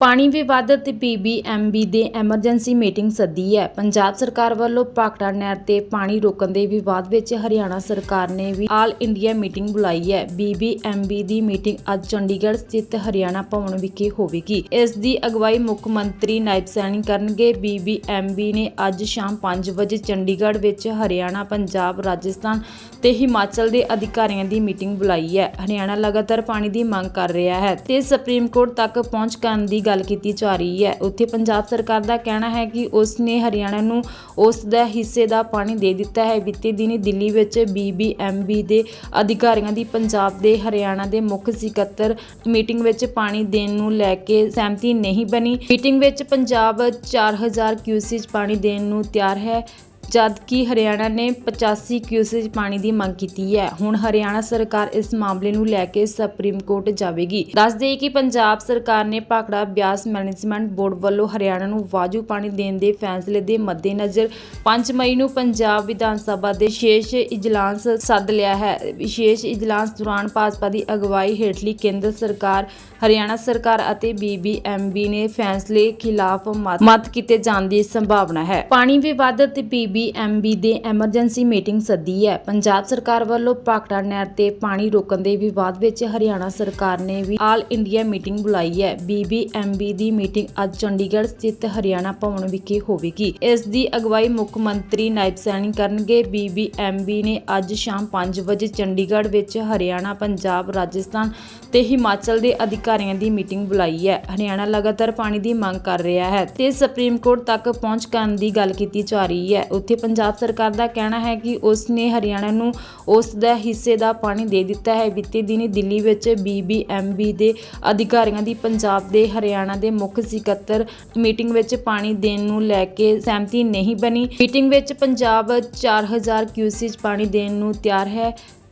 ਪਾਣੀ ਵਿਵਾਦ ਤੇ ਪੀਬੀਐਮਬੀ ਦੇ ਐਮਰਜੈਂਸੀ ਮੀਟਿੰਗ ਸੱਦੀ ਹੈ। ਪੰਜਾਬ ਸਰਕਾਰ ਵੱਲੋਂ ਭਾਖੜਾ ਨਹਿਰ ਤੇ ਪਾਣੀ ਰੋਕਣ ਦੇ ਵਿਵਾਦ ਵਿੱਚ ਹਰਿਆਣਾ ਸਰਕਾਰ ਨੇ ਵੀ ਆਲ ਇੰਡੀਆ ਮੀਟਿੰਗ ਬੁਲਾਈ ਹੈ। ਬੀਬੀਐਮਬੀ ਦੀ ਮੀਟਿੰਗ ਅੱਜ ਚੰਡੀਗੜ੍ਹ ਸਥਿਤ ਹਰਿਆਣਾ ਭਵਨ ਵਿਖੇ ਹੋਵੇਗੀ। ਇਸ ਦੀ ਅਗਵਾਈ ਮੁੱਖ ਮੰਤਰੀ ਨਾਇਬ ਸੈਣੀ ਕਰਨਗੇ। ਬੀਬੀਐਮਬੀ ਨੇ ਅੱਜ ਸ਼ਾਮ 5 ਵਜੇ ਚੰਡੀਗੜ੍ਹ ਵਿੱਚ ਹਰਿਆਣਾ, ਪੰਜਾਬ, ਰਾਜਸਥਾਨ ਤੇ ਹਿਮਾਚਲ ਦੇ ਅਧਿਕਾਰੀਆਂ ਦੀ ਮੀਟਿੰਗ ਬੁਲਾਈ ਹੈ। ਹਰਿਆਣਾ ਲਗਾਤਾਰ ਪਾਣੀ ਦੀ ਮੰਗ ਕਰ ਰਿਹਾ ਹੈ ਤੇ ਸੁਪਰੀਮ ਕੋਰਟ ਤੱਕ ਪਹੁੰਚ ਕਰਨ ਦੀ ਗੱਲ ਕੀਤੀ ਜਾ ਰਹੀ ਹੈ। ਉੱਥੇ ਪੰਜਾਬ ਸਰਕਾਰ ਦਾ ਕਹਿਣਾ ਹੈ ਕਿ ਉਸ ਨੇ ਹਰਿਆਣਾ ਨੂੰ ਉਸ ਦਾ ਹਿੱਸੇ ਦਾ ਪਾਣੀ ਦੇ ਦਿੱਤਾ ਹੈ। ਬੀਤੇ ਦਿਨੀ ਦਿੱਲੀ ਵਿੱਚ ਬੀਬੀਐਮਬੀ ਦੇ ਅਧਿਕਾਰੀਆਂ ਦੀ ਪੰਜਾਬ ਦੇ ਹਰਿਆਣਾ ਦੇ ਮੁੱਖ ਸਕੱਤਰ ਮੀਟਿੰਗ ਵਿੱਚ ਪਾਣੀ ਦੇਣ ਨੂੰ ਲੈ ਕੇ ਸਹਿਮਤੀ ਨਹੀਂ ਬਣੀ। ਮੀਟਿੰਗ ਵਿੱਚ ਪੰਜਾਬ 4000 ਕਿਊਸਿਕ ਪਾਣੀ ਦੇਣ ਨੂੰ ਤਿਆਰ ਹੈ। ਜਦਕਿ ਹਰਿਆਣਾ ਨੇ 85 ਕਿਊਸਿਕ ਪਾਣੀ ਦੀ ਮੰਗ ਕੀਤੀ ਹੈ। ਹੁਣ ਹਰਿਆਣਾ ਸਰਕਾਰ ਇਸ ਮਾਮਲੇ ਨੂੰ ਲੈ ਕੇ ਸੁਪਰੀਮ ਕੋਰਟ ਜਾਵੇਗੀ। ਦੱਸ ਦੇਈਏ ਕਿ ਪੰਜਾਬ ਸਰਕਾਰ ਨੇ ਭਾਖੜਾ ਬਿਆਸ ਮੈਨੇਜਮੈਂਟ ਬੋਰਡ ਵੱਲੋਂ ਹਰਿਆਣਾ ਨੂੰ ਵਾਜੂ ਪਾਣੀ ਦੇਣ ਦੇ ਫੈਸਲੇ ਦੇ ਮੱਦੇਨਜ਼ਰ 5 ਮਈ ਨੂੰ ਪੰਜਾਬ ਵਿਧਾਨ ਸਭਾ ਦੇ ਵਿਸ਼ੇਸ਼ ਇਜਲਾਸ ਸੱਦ ਲਿਆ ਹੈ। ਵਿਸ਼ੇਸ਼ ਇਜਲਾਸ ਦੌਰਾਨ ਭਾਜਪਾ ਦੀ ਅਗਵਾਈ ਹੇਠਲੀ ਕੇਂਦਰ ਸਰਕਾਰ, ਹਰਿਆਣਾ ਸਰਕਾਰ ਅਤੇ ਬੀਬੀਐਮਬੀ ਨੇ ਫੈਸਲੇ ਖਿਲਾਫ ਮਤ ਕੀਤੇ ਜਾਣ ਦੀ ਸੰਭਾਵਨਾ ਹੈ। ਪਾਣੀ ਵਿਵਾਦ ਤੇ ਪੀਬੀਐਮਬੀ ਦੇ ਐਮਰਜੈਂਸੀ ਮੀਟਿੰਗ ਸੱਦੀ ਹੈ। ਪੰਜਾਬ ਸਰਕਾਰ ਵੱਲੋਂ ਭਾਖੜਾ ਨਹਿਰ ਤੇ ਪਾਣੀ ਰੋਕਣ ਦੇ ਵਿਵਾਦ ਵਿੱਚ ਹਰਿਆਣਾ ਸਰਕਾਰ ਨੇ ਵੀ ਆਲ ਇੰਡੀਆ ਮੀਟਿੰਗ ਬੁਲਾਈ ਹੈ। ਬੀਬੀਐਮਬੀ ਦੀ ਮੀਟਿੰਗ ਅੱਜ ਚੰਡੀਗੜ੍ਹ ਸਥਿਤ ਹਰਿਆਣਾ ਭਵਨ ਵਿਖੇ ਹੋਵੇਗੀ। ਇਸ ਦੀ ਅਗਵਾਈ ਮੁੱਖ ਮੰਤਰੀ ਨਾਇਬ ਸੈਣੀ ਕਰਨਗੇ। ਬੀਬੀਐਮਬੀ ਨੇ ਅੱਜ ਸ਼ਾਮ 5 ਵਜੇ ਚੰਡੀਗੜ੍ਹ ਵਿੱਚ ਹਰਿਆਣਾ, ਪੰਜਾਬ, ਰਾਜਸਥਾਨ ਤੇ ਹਿਮਾਚਲ ਦੇ ਅਧਿਕਾਰੀਆਂ ਦੀ ਮੀਟਿੰਗ ਬੁਲਾਈ ਹੈ। ਹਰਿਆਣਾ ਲਗਾਤਾਰ ਪਾਣੀ ਦੀ ਮੰਗ ਕਰ ਰਿਹਾ ਹੈ ਤੇ ਸੁਪਰੀਮ ਕੋਰਟ ਤੱਕ ਪਹੁੰਚ ਕਰਨ ਦੀ ਗੱਲ ਕੀਤੀ ਜਾ ਰਹੀ ਹੈ। ਉੱਥੇ ਪੰਜਾਬ ਸਰਕਾਰ ਦਾ ਕਹਿਣਾ ਹੈ ਕਿ ਉਸ ਨੇ ਹਰਿਆਣਾ ਨੂੰ ਉਸ ਦਾ ਹਿੱਸੇ ਦਾ ਪਾਣੀ ਦੇ ਦਿੱਤਾ ਹੈ। ਬੀਤੇ ਦਿਨੀ ਦਿੱਲੀ ਵਿੱਚ ਬੀਬੀਐਮਬੀ ਦੇ ਅਧਿਕਾਰੀਆਂ ਦੀ ਪੰਜਾਬ ਦੇ ਹਰਿਆਣਾ ਦੇ ਮੁੱਖ ਸਕੱਤਰ ਮੀਟਿੰਗ ਵਿੱਚ ਪਾਣੀ ਦੇਣ ਨੂੰ ਲੈ ਕੇ ਸਹਿਮਤੀ ਨਹੀਂ ਬਣੀ। ਮੀਟਿੰਗ ਵਿੱਚ ਪੰਜਾਬ 4000 ਕਿਊਸਿਕ ਪਾਣੀ ਦੇਣ ਨੂੰ ਤਿਆਰ ਹੈ।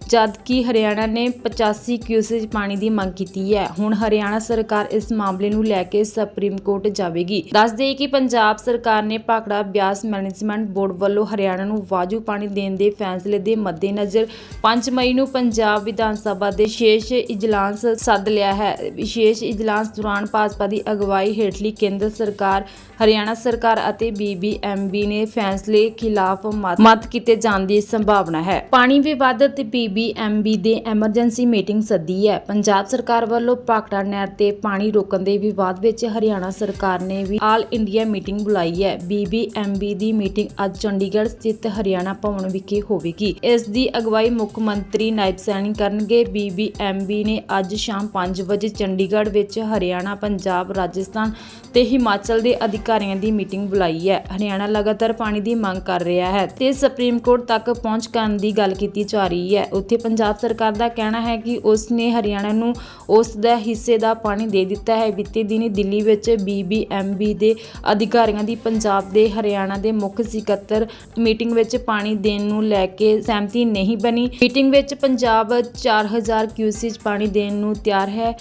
ਜਦਕਿ ਹਰਿਆਣਾ ਨੇ 85 ਕਿਊਸਿਕ ਪਾਣੀ ਦੀ ਮੰਗ ਕੀਤੀ ਹੈ। ਹੁਣ ਹਰਿਆਣਾ ਸਰਕਾਰ ਇਸ ਮਾਮਲੇ ਨੂੰ ਲੈ ਕੇ ਸੁਪਰੀਮ ਕੋਰਟ ਜਾਵੇਗੀ। ਦੱਸ ਦੇਈਏ ਕਿ ਪੰਜਾਬ ਸਰਕਾਰ ਨੇ ਭਾਖੜਾ ਬਿਆਸ ਮੈਨੇਜਮੈਂਟ ਬੋਰਡ ਵੱਲੋਂ ਹਰਿਆਣਾ ਨੂੰ ਵਾਜੂ ਪਾਣੀ ਦੇਣ ਦੇ ਫੈਸਲੇ ਦੇ ਮੱਦੇਨਜ਼ਰ 5 ਮਈ ਨੂੰ ਪੰਜਾਬ ਵਿਧਾਨ ਸਭਾ ਦੇ ਵਿਸ਼ੇਸ਼ ਇਜਲਾਸ ਸੱਦ ਲਿਆ ਹੈ। ਵਿਸ਼ੇਸ਼ ਇਜਲਾਸ ਦੌਰਾਨ ਭਾਜਪਾ ਦੀ ਅਗਵਾਈ ਹੇਠਲੀ ਕੇਂਦਰ ਸਰਕਾਰ, ਹਰਿਆਣਾ ਸਰਕਾਰ ਅਤੇ ਬੀਬੀਐਮਬੀ ਨੇ ਫੈਸਲੇ ਖਿਲਾਫ ਮਤ ਕੀਤੇ ਜਾਣ ਦੀ ਸੰਭਾਵਨਾ ਹੈ। ਪਾਣੀ ਵਿਵਾਦ ਬੀ ਪੀਬੀਐਮਬੀ ਦੇ ਐਮਰਜੈਂਸੀ ਮੀਟਿੰਗ ਸੱਦੀ ਹੈ। ਪੰਜਾਬ ਸਰਕਾਰ ਵੱਲੋਂ ਭਾਖੜਾ ਨਹਿਰ ਤੇ ਪਾਣੀ ਰੋਕਣ ਦੇ ਵਿਵਾਦ ਵਿੱਚ ਹਰਿਆਣਾ ਸਰਕਾਰ ਨੇ ਵੀ ਆਲ ਇੰਡੀਆ ਮੀਟਿੰਗ ਬੁਲਾਈ ਹੈ। ਬੀਬੀਐਮਬੀ ਦੀ ਮੀਟਿੰਗ ਅੱਜ ਚੰਡੀਗੜ੍ਹ ਸਥਿਤ ਹਰਿਆਣਾ ਭਵਨ ਵਿਖੇ ਹੋਵੇਗੀ। ਇਸ ਦੀ ਅਗਵਾਈ ਮੁੱਖ ਮੰਤਰੀ ਨਾਇਬ ਸੈਣੀ ਕਰਨਗੇ। ਬੀਬੀਐਮਬੀ ਨੇ ਅੱਜ ਸ਼ਾਮ 5 ਵਜੇ ਚੰਡੀਗੜ੍ਹ ਵਿੱਚ ਹਰਿਆਣਾ, ਪੰਜਾਬ, ਰਾਜਸਥਾਨ ਤੇ ਹਿਮਾਚਲ ਦੇ ਅਧਿਕਾਰੀਆਂ ਦੀ ਮੀਟਿੰਗ ਬੁਲਾਈ ਹੈ। ਹਰਿਆਣਾ ਲਗਾਤਾਰ ਪਾਣੀ ਦੀ ਮੰਗ ਕਰ ਰਿਹਾ ਹੈ ਤੇ ਸੁਪਰੀਮ ਕੋਰਟ ਤੱਕ ਪਹੁੰਚ ਕਰਨ ਦੀ ਗੱਲ ਕੀਤੀ ਜਾ ਰਹੀ ਹੈ। ਉੱਥੇ ਪੰਜਾਬ ਸਰਕਾਰ ਦਾ ਕਹਿਣਾ ਹੈ ਕਿ ਉਸ ਨੇ ਹਰਿਆਣਾ ਨੂੰ ਉਸ ਦਾ ਹਿੱਸੇ ਦਾ ਪਾਣੀ ਦੇ ਦਿੱਤਾ ਹੈ। ਬੀਤੇ ਦਿਨੀ ਦਿੱਲੀ ਵਿੱਚ ਬੀਬੀਐਮਬੀ ਦੇ ਅਧਿਕਾਰੀਆਂ ਦੀ ਪੰਜਾਬ ਦੇ ਹਰਿਆਣਾ ਦੇ ਮੁੱਖ ਸਕੱਤਰ ਮੀਟਿੰਗ ਵਿੱਚ ਪਾਣੀ ਦੇਣ ਨੂੰ ਲੈ ਕੇ ਸਹਿਮਤੀ ਨਹੀਂ ਬਣੀ। ਮੀਟਿੰਗ ਵਿੱਚ ਪੰਜਾਬ 4000 ਕਿਊਸਿਕ ਪਾਣੀ ਦੇਣ ਨੂੰ ਤਿਆਰ ਹੈ।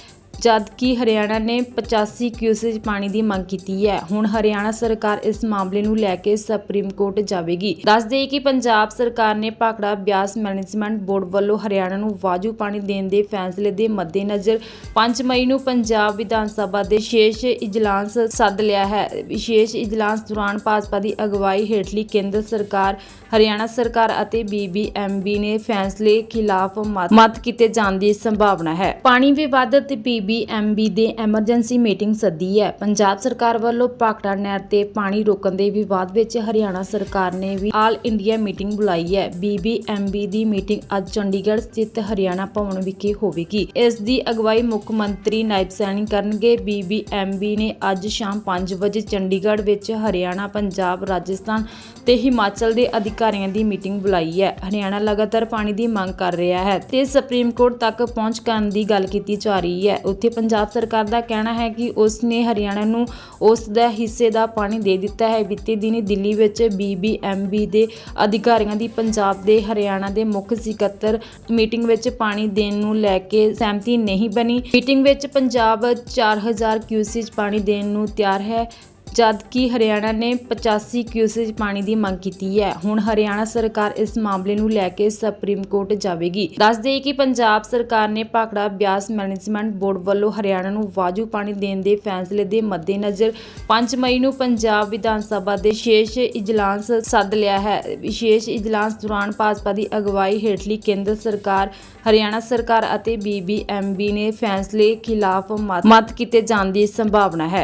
ਜਦਕਿ ਹਰਿਆਣਾ ਨੇ 85 ਕਿਊਸਿਕ ਪਾਣੀ ਦੀ ਮੰਗ ਕੀਤੀ ਹੈ। ਹੁਣ ਹਰਿਆਣਾ ਸਰਕਾਰ ਇਸ ਮਾਮਲੇ ਨੂੰ ਲੈ ਕੇ ਸੁਪਰੀਮ ਕੋਰਟ ਜਾਵੇਗੀ। ਦੱਸ ਦੇਈਏ ਕਿ ਪੰਜਾਬ ਸਰਕਾਰ ਨੇ ਭਾਖੜਾ ਬਿਆਸ ਮੈਨੇਜਮੈਂਟ ਬੋਰਡ ਵੱਲੋਂ ਹਰਿਆਣਾ ਨੂੰ ਵਾਜੂ ਪਾਣੀ ਦੇਣ ਦੇ ਫੈਸਲੇ ਦੇ ਮੱਦੇਨਜ਼ਰ 5 ਮਈ ਨੂੰ ਪੰਜਾਬ ਵਿਧਾਨ ਸਭਾ ਦੇ ਵਿਸ਼ੇਸ਼ ਇਜਲਾਸ ਸੱਦ ਲਿਆ ਹੈ। ਵਿਸ਼ੇਸ਼ ਇਜਲਾਸ ਦੌਰਾਨ ਭਾਜਪਾ ਦੀ ਅਗਵਾਈ ਹੇਠਲੀ ਕੇਂਦਰ ਸਰਕਾਰ, ਹਰਿਆਣਾ ਸਰਕਾਰ ਅਤੇ ਬੀਬੀਐਮਬੀ ਨੇ ਫੈਸਲੇ ਖਿਲਾਫ ਮਤ ਕੀਤੇ ਜਾਣ ਦੀ ਸੰਭਾਵਨਾ ਹੈ। ਪਾਣੀ ਵਿਵਾਦ ਤੇ ਪੀਬੀਐਮਬੀ ਦੇ ਐਮਰਜੈਂਸੀ ਮੀਟਿੰਗ ਸੱਦੀ ਹੈ। ਪੰਜਾਬ ਸਰਕਾਰ ਵੱਲੋਂ ਭਾਖੜਾ ਨਹਿਰ ਤੇ ਪਾਣੀ ਰੋਕਣ ਦੇ ਵਿਵਾਦ ਵਿੱਚ ਹਰਿਆਣਾ ਸਰਕਾਰ ਨੇ ਵੀ ਆਲ ਇੰਡੀਆ ਮੀਟਿੰਗ ਬੁਲਾਈ ਹੈ। ਬੀਬੀਐਮਬੀ ਦੀ ਮੀਟਿੰਗ ਅੱਜ ਚੰਡੀਗੜ੍ਹ ਸਥਿਤ ਹਰਿਆਣਾ ਭਵਨ ਵਿਖੇ ਹੋਵੇਗੀ। ਇਸ ਦੀ ਅਗਵਾਈ ਮੁੱਖ ਮੰਤਰੀ ਨਾਇਬ ਸੈਣੀ ਕਰਨਗੇ। ਬੀਬੀਐਮਬੀ ਨੇ ਅੱਜ ਸ਼ਾਮ 5 ਵਜੇ ਚੰਡੀਗੜ੍ਹ ਵਿੱਚ ਹਰਿਆਣਾ, ਪੰਜਾਬ, ਰਾਜਸਥਾਨ ਤੇ ਹਿਮਾਚਲ ਦੇ ਅਧਿਕਾਰੀਆਂ ਦੀ ਮੀਟਿੰਗ ਬੁਲਾਈ ਹੈ। ਹਰਿਆਣਾ ਲਗਾਤਾਰ ਪਾਣੀ ਦੀ ਮੰਗ ਕਰ ਰਿਹਾ ਹੈ ਤੇ ਸੁਪਰੀਮ ਕੋਰਟ ਤੱਕ ਪਹੁੰਚ ਕਰਨ ਦੀ ਗੱਲ ਕੀਤੀ ਜਾ ਰਹੀ ਹੈ। ਉੱਥੇ ਪੰਜਾਬ ਸਰਕਾਰ ਦਾ ਕਹਿਣਾ ਹੈ ਕਿ ਉਸ ਨੇ ਹਰਿਆਣਾ ਨੂੰ ਉਸ ਦਾ ਹਿੱਸੇ ਦਾ ਪਾਣੀ ਦੇ ਦਿੱਤਾ ਹੈ। ਬੀਤੇ ਦਿਨੀ ਦਿੱਲੀ ਵਿੱਚ ਬੀਬੀਐਮਬੀ ਦੇ ਅਧਿਕਾਰੀਆਂ ਦੀ ਪੰਜਾਬ ਦੇ ਹਰਿਆਣਾ ਦੇ ਮੁੱਖ ਸਕੱਤਰ ਮੀਟਿੰਗ ਵਿੱਚ ਪਾਣੀ ਦੇਣ ਨੂੰ ਲੈ ਕੇ ਸਹਿਮਤੀ ਨਹੀਂ ਬਣੀ। ਮੀਟਿੰਗ ਵਿੱਚ ਪੰਜਾਬ 4000 ਕਿਊਸਿਕ ਪਾਣੀ ਦੇਣ ਨੂੰ ਤਿਆਰ ਹੈ। ਜਦਕਿ ਹਰਿਆਣਾ ਨੇ 85 ਕਿਊਸੇਜ ਪਾਣੀ ਦੀ ਮੰਗ ਕੀਤੀ ਹੈ। ਹੁਣ ਹਰਿਆਣਾ ਸਰਕਾਰ ਇਸ ਮਾਮਲੇ ਨੂੰ ਲੈ ਕੇ ਸੁਪਰੀਮ ਕੋਰਟ ਜਾਵੇਗੀ। ਦੱਸ ਦੇਈਏ ਕਿ ਪੰਜਾਬ ਸਰਕਾਰ ਨੇ ਭਾਖੜਾ ਬਿਆਸ ਮੈਨੇਜਮੈਂਟ ਬੋਰਡ ਵੱਲੋਂ ਹਰਿਆਣਾ ਨੂੰ ਵਾਜੂ ਪਾਣੀ ਦੇਣ ਦੇ ਫੈਸਲੇ ਦੇ ਮੱਦੇਨਜ਼ਰ 5 ਮਈ ਨੂੰ ਪੰਜਾਬ ਵਿਧਾਨ ਸਭਾ ਦੇ ਵਿਸ਼ੇਸ਼ ਇਜਲਾਸ ਸੱਦ ਲਿਆ ਹੈ। ਵਿਸ਼ੇਸ਼ ਇਜਲਾਸ ਦੌਰਾਨ ਭਾਜਪਾ ਦੀ ਅਗਵਾਈ ਹੇਠਲੀ ਕੇਂਦਰ ਸਰਕਾਰ, ਹਰਿਆਣਾ ਸਰਕਾਰ ਅਤੇ ਬੀਬੀਐਮਬੀ ਨੇ ਫੈਸਲੇ ਖਿਲਾਫ ਮਤ ਮਤ ਕੀਤੇ ਜਾਣ ਦੀ ਸੰਭਾਵਨਾ ਹੈ।